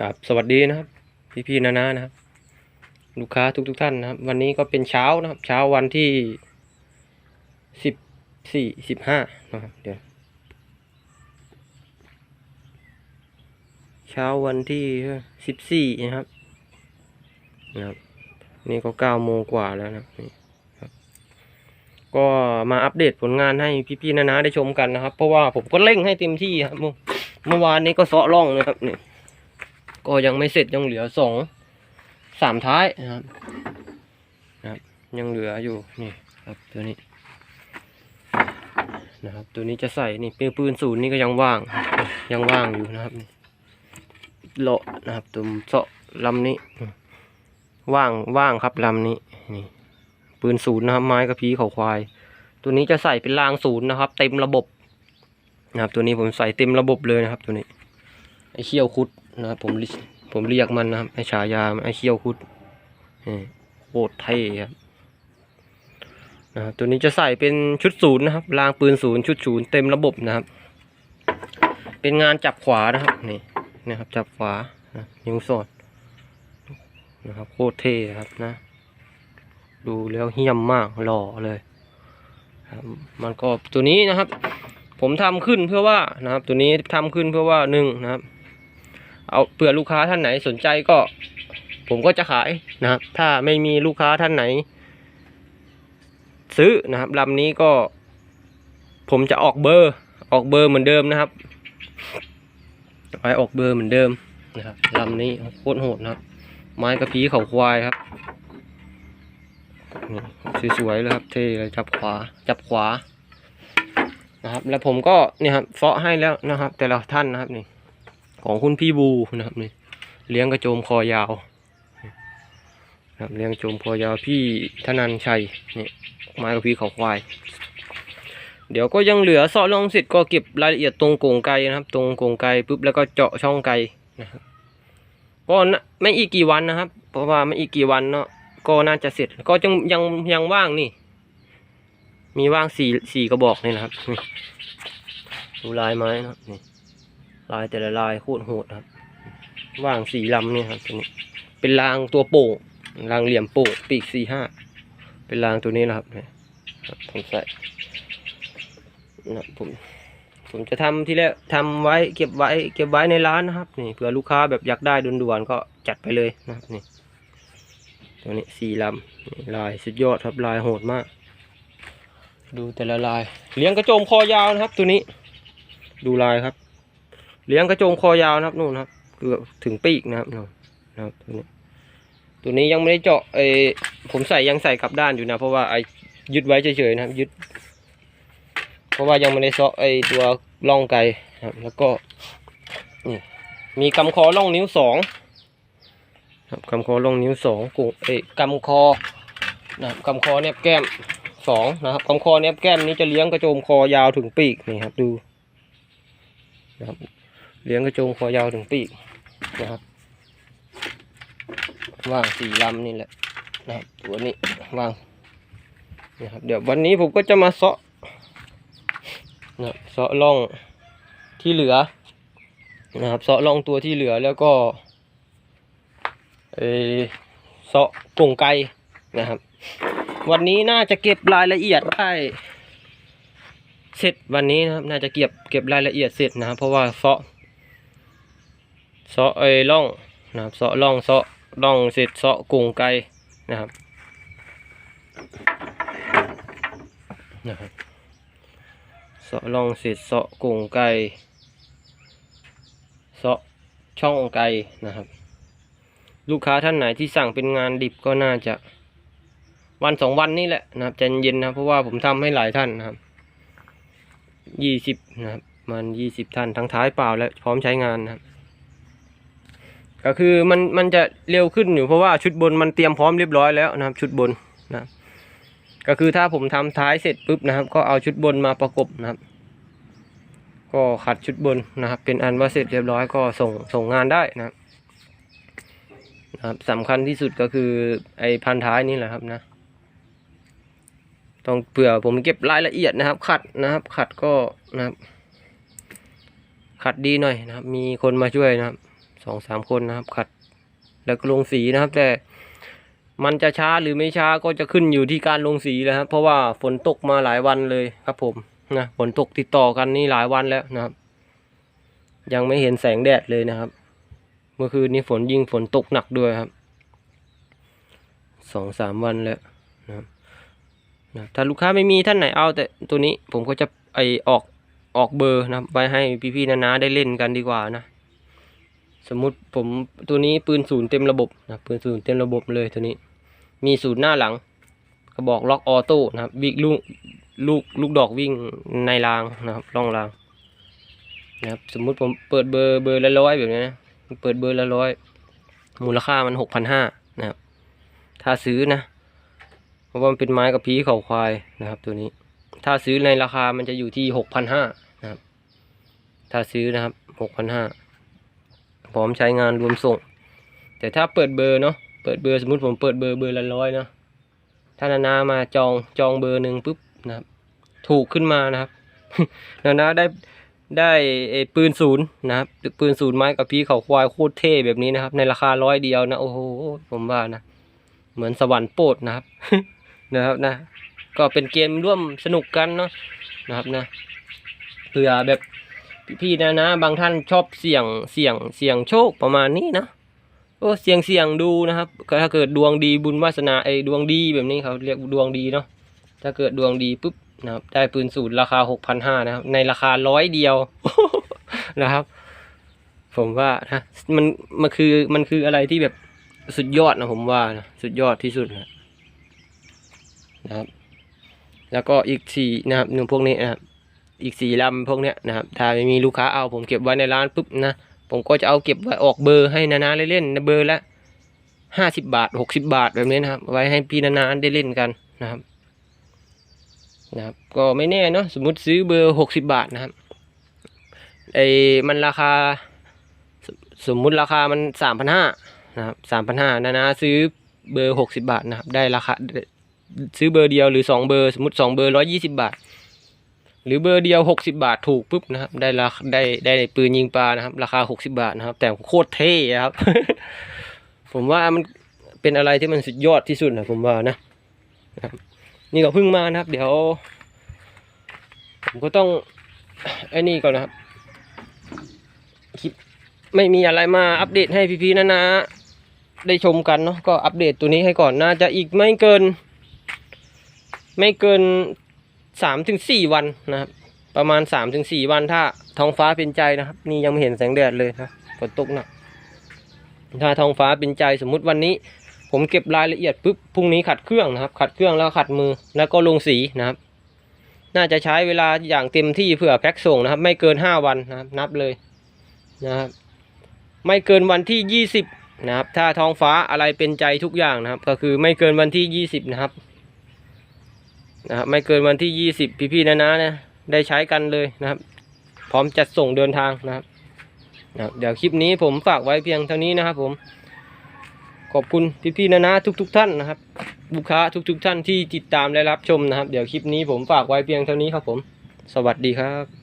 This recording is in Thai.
กับสวัสดีนะครับ พี่ๆนานานะครับ ลูกค้าทุกทุกๆท่านนะครับ วันนี้ก็เป็นเช้านะครับ เช้าวันที่สิบสี่สิบห้านะครับเดี๋ยวเช้าวันที่สิบสี่นะครับนะครับ นี่ก็เก้าโมงกว่าแล้วนะนี่ครับก็มาอัปเดตผลงานให้พี่ๆนานาได้ชมกันนะครับ เพราะว่าผมก็เร่งให้เต็มที่ครับเมื่อวานนี้ก็เซาะร่องนะครับนี่ ก็ยังไม่เสร็จยังเหลือสองสามท้ายนะครับนะครับ ยังเหลืออยู่นี่ครับตัวนี้นะครับ ตัวนี้จะใส่นี่ปืนปืนศูนย์นี่ก็ยังว่าง ยังว่างอยู่นะครับนี่เลาะนะครับตัวเสาะลำนี้ ว่างว่างครับลำนี้นี่ปืนศูนย์นะครับไม้กระพีเขาควาย ตัวนี้จะใส่เป็นรางศูนย์นะครับ เต็มระบบนะครับ ตัวนี้ผมใส่เต็มระบบเลยนะครับ ตัวนี้ไอ้เขี้ยวคุด นะครับผมเรีผมเรียกมันนะครับไอ้ฉายามไอ้เขี้ยวคุดโคตรเท่ครับนะครับตัวนี้จะใส่เป็นชุดศูนย์นะครับรางปืนศูนย์ชุดศูนย์เต็มระบบนะครับ เป็นงานจับขวานะครับนี่นะครับจับขวานะนิ้วสอดนะครับโคตรเท่ครับนะ ดูแล้วเหี้ยมมากหล่อเลยครับมันก็ตัวนี้นะครับ ผมทำขึ้นเพื่อว่านะครับ ตัวนี้ทำขึ้นเพื่อว่าหนึ่งนะครับ เอาเผื่อลูกค้าท่านไหนสนใจก็ ผมก็จะขายนะครับ ถ้าไม่มีลูกค้าท่านไหน ซื้อนะครับลำนี้ก็ ผมจะออกเบอร์ ออกเบอร์เหมือนเดิมนะครับไว้ออกเบอร์เหมือนเดิมนะครับลำนี้โคตรโหดนะครับ ไม้กระพี้เขาควายครับนี่สวยๆเลยครับเท่เลยจับขวาจับขวานะครับ แล้วผมก็เนี่ยครับเฟาะให้แล้วนะครับ แต่ละท่านนะครับนี่ ของคุณพี่บูนะครับนี่เลี้ยงกระโจมคอยาวนะครับเลี้ยงโจมคอยาวพี่ธนันชัยนี่ไม้กับพี่เขาควาย เดี๋ยวก็ยังเหลือเสาะลองเสร็จก็เก็บรายละเอียดตรงโกงไกนะครับ ตรงโกงไกปุ๊บแล้วก็เจาะช่องไกนะครับก็นะไม่อีกกี่วันนะครับ เพราะว่าไม่อีกกี่วันเนาะก็น่าจะเสร็จก็ยังยังยังว่างนี่ มีว่างสี่สี่กระบอกนี่นะครับดูลายไม้นะครับนี่ ลายแต่ละลายโคตรโหดครับ ว่างสี่ลำเนี่ยครับตัวนี้ เป็นรางตัวโป่งรางเหลี่ยมโป่งปีกสี่ห้าเป็นรางตัวนี้นะครับเนี่ยผมใส่นะผมผมจะทำที่แรกทำไว้เก็บไว้เก็บไว้ในร้านนะครับนี่เผื่อลูกค้าแบบอยากได้ด่วนๆก็จัดไปเลยนะครับนี่ตัวนี้สี่ลำลายสุดยอดครับลายโหดมาก ดูแต่ละลาย เลี้ยงกระโจมคอยาวนะครับ ตัวนี้ ดูลายครับ เลี้ยงกระโจงคอยาวนะครับนู่นครับเกือบถึงปีกนะครับนู่นนะครับตัวนี้ตัวนี้ยังไม่ได้เจาะไอผมใส่ยังใส่กลับด้านอยู่นะ เพราะว่าไอยึดไว้เฉยๆนะครับยึด เพราะว่ายังไม่ได้เซาะไอตัวร่องไกลครับ แล้วก็นี่มีกำคอร่องนิ้วสองครับกำคอร่องนิ้วสองกุเอกำคอนะครับกำคอเน็บแก้มสองนะครับกำคอเน็บแก้มนี้จะเลี้ยงกระโจมคอยาวถึงปีกนี่ครับดูนะครับ เลี้ยงกระโจงคอยาวถึงปีกนะครับว่างสี่ลำนี่แหละนะครับตัวนี้ว่างนะครับเดี๋ยววันนี้ผมก็จะมาเซาะนะเซาะล่องที่เหลือนะครับเซาะล่องตัวที่เหลือแล้วก็เอเซาะกรงไกนะครับ วันนี้น่าจะเก็บรายละเอียดได้เสร็จวันนี้นะครับน่าจะเก็บเก็บรายละเอียดเสร็จนะครับเพราะว่าเซาะ เซาะไอ้ร่องนะครับเซาะร่องเซาะร่องเสร็จเซาะกรุงไกนะครับนะครับเซาะร่องเสร็จเซาะกรุงไกเซาะช่องไกนะครับ ลูกค้าท่านไหนที่สั่งเป็นงานดิบก็น่าจะวันสองวันนี่แหละนะครับใจเย็นนะเพราะว่าผมทำให้หลายท่านนะครับยี่สิบนะครับมันยี่สิบท่านทั้งท้ายเปล่าและพร้อมใช้งานนะครับ ก็คือมันมันจะเร็วขึ้นอยู่เพราะว่าชุดบนมันเตรียมพร้อมเรียบร้อยแล้วนะครับ ชุดบนนะก็คือถ้าผมทำท้ายเสร็จปุ๊บนะครับ ก็เอาชุดบนมาประกบนะครับ ก็ขัดชุดบนนะครับ เป็นอันว่าเสร็จเรียบร้อยก็ส่งส่งงานได้นะครับนะครับสำคัญที่สุดก็คือไอ้พันท้ายนี่แหละครับนะ ต้องเผื่อผมเก็บรายละเอียดนะครับ ขัดนะครับ ขัดก็นะครับ ขัดดีหน่อยนะครับ มีคนมาช่วยนะครับ สองสามคนนะครับ ขัด แล้วก็ลงสีนะครับ แต่มันจะช้าหรือไม่ช้าก็จะขึ้นอยู่ที่การลงสีแล้วครับเพราะว่าฝนตกมาหลายวันเลยครับ ผมนะฝนตกติดต่อกันนี่หลายวันแล้วนะครับ ยังไม่เห็นแสงแดดเลยนะครับ เมื่อคืนนี้ฝนยิ่งฝนตกหนักด้วยครับสองสามวันแล้วนะครับนะถ้าลูกค้าไม่มีท่านไหนเอา แต่ตัวนี้ผมก็จะไอออกออกเบอร์นะไว้ให้พี่ๆนาๆได้เล่นกันดีกว่านะ สมมุติผมตัวนี้ปืนศูนย์เต็มระบบนะปืนศูนย์เต็มระบบเลยตัวนี้ มีศูนย์หน้าหลังกระบอกล็อกออโต้นะครับวิ่งลูกลูกลูกดอกวิ่งในรางนะครับร่องรางนะครับสมมุติผมเปิดเบอร์เบอร์ละร้อยแบบนี้นะเปิดเบอร์ละร้อยมูลค่ามันหกพันห้านะครับ ถ้าซื้อนะ เพราะว่ามันเป็นไม้กับพีเข่าควายนะครับ ตัวนี้ ถ้าซื้อในราคามันจะอยู่ที่หกพันห้านะครับ ถ้าซื้อนะครับหกพันห้า พร้อมใช้งานรวมส่ง แต่ถ้าเปิดเบอร์เนาะเปิดเบอร์สมมติผมเปิดเบอร์เบอร์ละร้อยเนาะถ้านานามาจองจองเบอร์หนึ่งปุ๊บนะครับ ถูกขึ้นมานะครับนานาได้ได้ไอ้ปืนศูนย์นะครับปืนศูนย์ไม้กับพี่เขาควายโคตรเท่แบบนี้นะครับ ในราคาร้อยเดียวนะโอ้โหผมว่านะ เหมือนสวรรค์โปรดนะครับนะครับนะ ก็เป็นเกมร่วมสนุกกันเนาะนะครับนะเผื่อแบบ พี่ๆนะนะ บางท่านชอบเสี่ยงเสี่ยงเสี่ยงโชคประมาณนี้นะโอ้เสี่ยงเสี่ยงดูนะครับถ้าเกิดดวงดีบุญวาสนาไอ้ดวงดีแบบนี้เขาเรียกดวงดีเนาะถ้าเกิดดวงดีปุ๊บนะครับได้ปืนสูตรราคาหกพันห้านะครับ ในราคาร้อยเดียวนะครับ ผมว่านะมันมันคือมันคืออะไรที่แบบสุดยอดนะผมว่านะสุดยอดที่สุดนะนะครับ แล้วก็อีกสี่นะครับหนึ่งพวกนี้นะครับ อีกสี่ลำพวกเนี้ยนะครับถ้าไม่มีลูกค้าเอาผมเก็บไว้ในร้านปุ๊บนะผมก็จะเอาเก็บไว้ออกเบอร์ให้นานาเล่นๆเบอร์ละห้าสิบาทหกสิบาทแบบนี้นะครับ ไว้ให้พี่นานาได้เล่นกันนะครับนะครับก็ไม่แน่เนาะสมมุติซื้อเบอร์หกสิบาทนะครับไอ้มันราคาสสมมุติราคามันสามพันห้านะครับสามพันห้านานาซื้อเบอร์หกสิบาทนะครับได้ราคาซื้อเบอร์เดียวหรือสองเบอร์สมมติสองเบอร์ร้อยี่สิบาท หรือเบอร์เดียวหกสิบาทถูกปุ๊บนะครับ ได้ราได้ได้ปืนยิงปลานะครับ ราคาหกสิบาทนะครับ แต่โคตรเท่ครับ ผมว่ามันเป็นอะไรที่มันสุดยอดที่สุดนะผมว่านะนี่ก็เพิ่งมานะครับ เดี๋ยว ผมก็ต้องไอ้นี่ก่อนนะครับคลิปไม่มีอะไรมาอัปเดตให้พี่ๆนะนะได้ชมกันเนาะก็อัปเดตตัวนี้ให้ก่อนน่าจะอีกไม่เกิน ไม่เกิน สามถึงสี่วันนะครับ ประมาณสามถึงสี่วันถ้าท้องฟ้าเป็นใจนะครับ นี่ยังไม่เห็นแสงแดดเลยนะฝนตกหนักถ้าท้องฟ้าเป็นใจสมมุติวันนี้ ผมเก็บรายละเอียดปุ๊บพรุ่งนี้ขัดเครื่องนะครับ ขัดเครื่องแล้วขัดมือแล้วก็ลงสีนะครับ น่าจะใช้เวลาอย่างเต็มที่เพื่อแพ็คส่งนะครับ ไม่เกินห้าวันนะครับ นับเลยนะครับ ไม่เกินวันที่ยี่สิบนะครับ ถ้าท้องฟ้าอะไรเป็นใจทุกอย่างนะครับ ก็คือไม่เกินวันที่ยี่สิบนะครับ นะครับไม่เกินวันที่ยี่สิบพี่ๆนะนะนะได้ใช้กันเลยนะครับ พร้อมจัดส่งเดินทางนะครับนะครับเดี๋ยวคลิปนี้ผมฝากไว้เพียงเท่านี้นะครับผม ขอบคุณพี่ๆนะนะทุก ๆ ท่านนะครับลูกค้าทุก ๆท่านที่ติดตามและรับชมนะครับ เดี๋ยวคลิปนี้ผมฝากไว้เพียงเท่านี้ครับผม สวัสดีครับ